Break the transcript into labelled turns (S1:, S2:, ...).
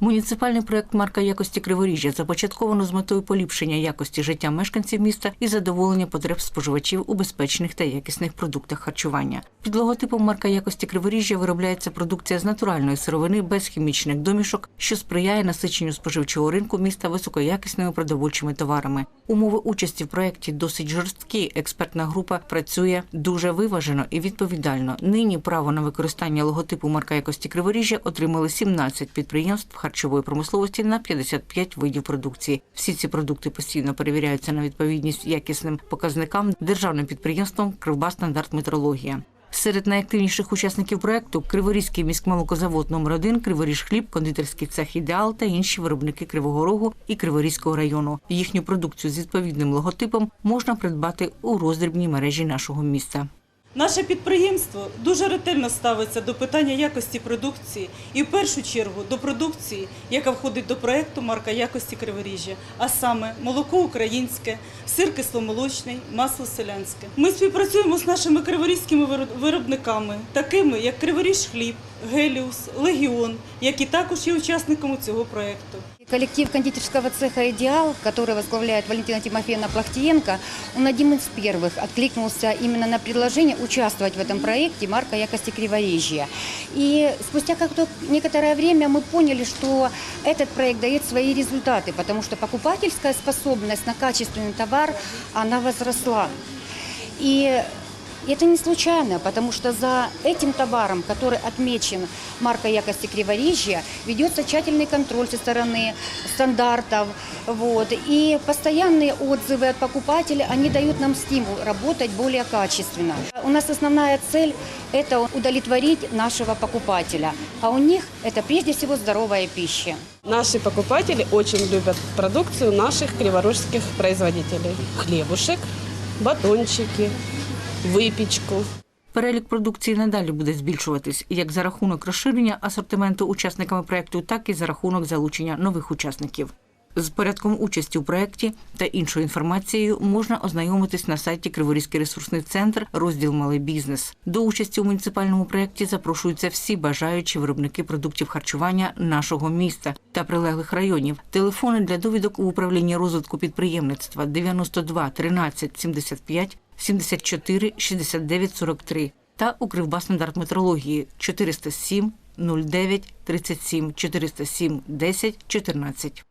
S1: Муніципальний проект марка якості Криворіжжя започатковано з метою поліпшення якості життя мешканців міста і задоволення потреб споживачів у безпечних та якісних продуктах харчування. Під логотипом марка якості Криворіжжя виробляється продукція з натуральної сировини без хімічних домішок, що сприяє насиченню споживчого ринку міста високоякісними продовольчими товарами. Умови участі в проєкті досить жорсткі. Експертна група працює дуже виважено і відповідально. Нині право на використання логотипу марка якості Криворіжжя отримали 17 підприємств харчової промисловості на 55 видів продукції. Всі ці продукти постійно перевіряються на відповідність якісним показникам державним підприємством Кривбастандарт метрологія. Серед найактивніших учасників проекту Криворізький міськмолокозавод номер 1 Криворіж хліб, кондитерський цех ідеал та інші виробники Кривого Рогу і Криворізького району. Їхню продукцію з відповідним логотипом можна придбати у роздрібній мережі нашого міста.
S2: Наше підприємство дуже ретельно ставиться до питання якості продукції і в першу чергу до продукції, яка входить до проекту марка якості Криворіжжя, а саме молоко українське, сир кисломолочний, масло селянське. Ми співпрацюємо з нашими криворізькими виро- виробниками, такими як Криворіж хліб, Геліус, Легіон, які також є учасниками цього проекту.
S3: Коллектив кондитерского цеха «Идеал», который возглавляет Валентина Тимофеевна Плахтиенко, он один из первых откликнулся именно на предложение участвовать в этом проекте «Марка якости Криворижья». И спустя как-то некоторое время мы поняли, что этот проект дает свои результаты, потому что покупательская способность на качественный товар, она возросла. И это не случайно, потому что за этим товаром, который отмечен маркой якости Криворижья, ведется тщательный контроль со стороны стандартов. Вот, и постоянные отзывы от покупателей, они дают нам стимул работать более качественно. У нас основная цель – это удовлетворить нашего покупателя, а у них это прежде всего здоровая пища.
S4: Наши покупатели очень любят продукцию наших криворожских производителей. Хлебушек, батончики, выпечку.
S1: Перелік продукції надалі буде збільшуватись як за рахунок розширення асортименту учасниками проекту, так і за рахунок залучення нових учасників. З порядком участі у проєкті та іншою інформацією можна ознайомитись на сайті Криворізький ресурсний центр, розділ Малий бізнес. До участі у муніципальному проєкті запрошуються всі бажаючі виробники продуктів харчування нашого міста та прилеглих районів. Телефони для довідок у управлінні розвитку підприємництва 92 13 75 74 69 43 та у Кривбастандарт метрології 407 09 37 407 10 14.